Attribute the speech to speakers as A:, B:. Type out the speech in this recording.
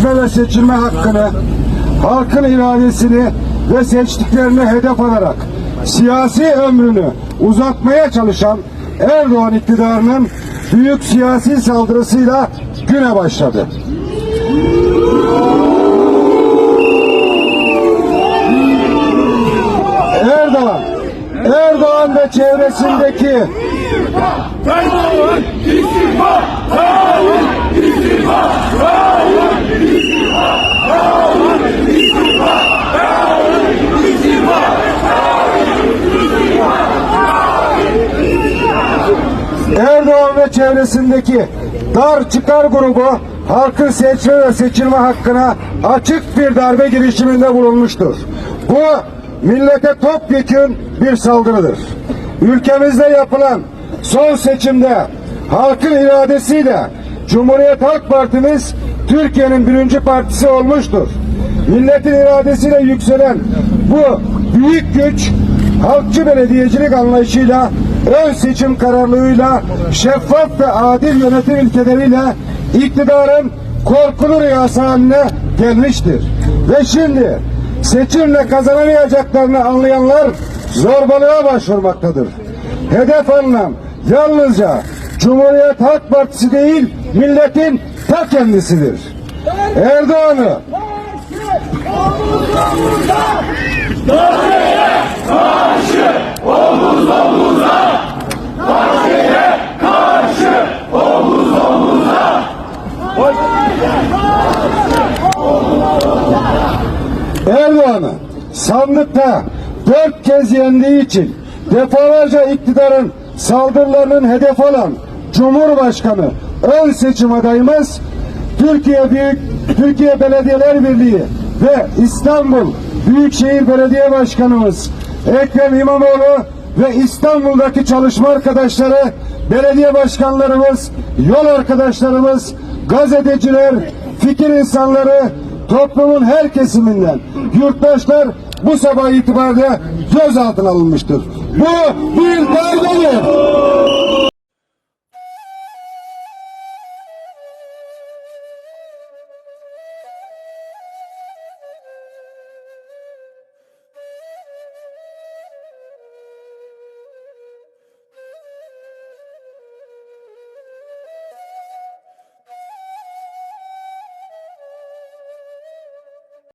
A: seçme ve seçilme hakkını, halkın iradesini ve seçtiklerini hedef alarak siyasi ömrünü uzatmaya çalışan Erdoğan iktidarının büyük siyasi saldırısıyla güne başladı. Erdoğan, Erdoğan ve çevresindeki
B: Erdoğan istifa! Erdoğan istifa! Erdoğan istifa! Erdoğan istifa! Erdoğan istifa!
A: Erdoğan ve çevresindeki dar çıkar grubu halkın seçme ve seçilme hakkına açık bir darbe girişiminde bulunmuştur. Bu millete topyekün bir saldırıdır. Ülkemizde yapılan son seçimde halkın iradesiyle Cumhuriyet Halk Partimiz Türkiye'nin birinci partisi olmuştur. Milletin iradesiyle yükselen bu büyük güç halkçı belediyecilik anlayışıyla, ön seçim kararlılığıyla, şeffaf ve adil yönetim ilkeleriyle iktidarın korkulu rüyası haline gelmiştir. Ve şimdi seçimle kazanamayacaklarını anlayanlar zorbalığa başvurmaktadır. Hedef alınan yalnızca Cumhuriyet Halk Partisi değil, milletin ta kendisidir. Erdoğan'ı Erdoğan'ı sandıkta dört kez yendiği için defalarca iktidarın saldırılarının hedef alan Cumhurbaşkanı ön seçim adayımız Türkiye Büyük Türkiye Belediyeler Birliği ve İstanbul Büyükşehir Belediye Başkanımız Ekrem İmamoğlu ve İstanbul'daki çalışma arkadaşları, belediye başkanlarımız, yol arkadaşlarımız, gazeteciler, fikir insanları toplumun her kesiminden yurttaşlar bu sabah itibariyle gözaltına alınmıştır. Bu bir kaydedir.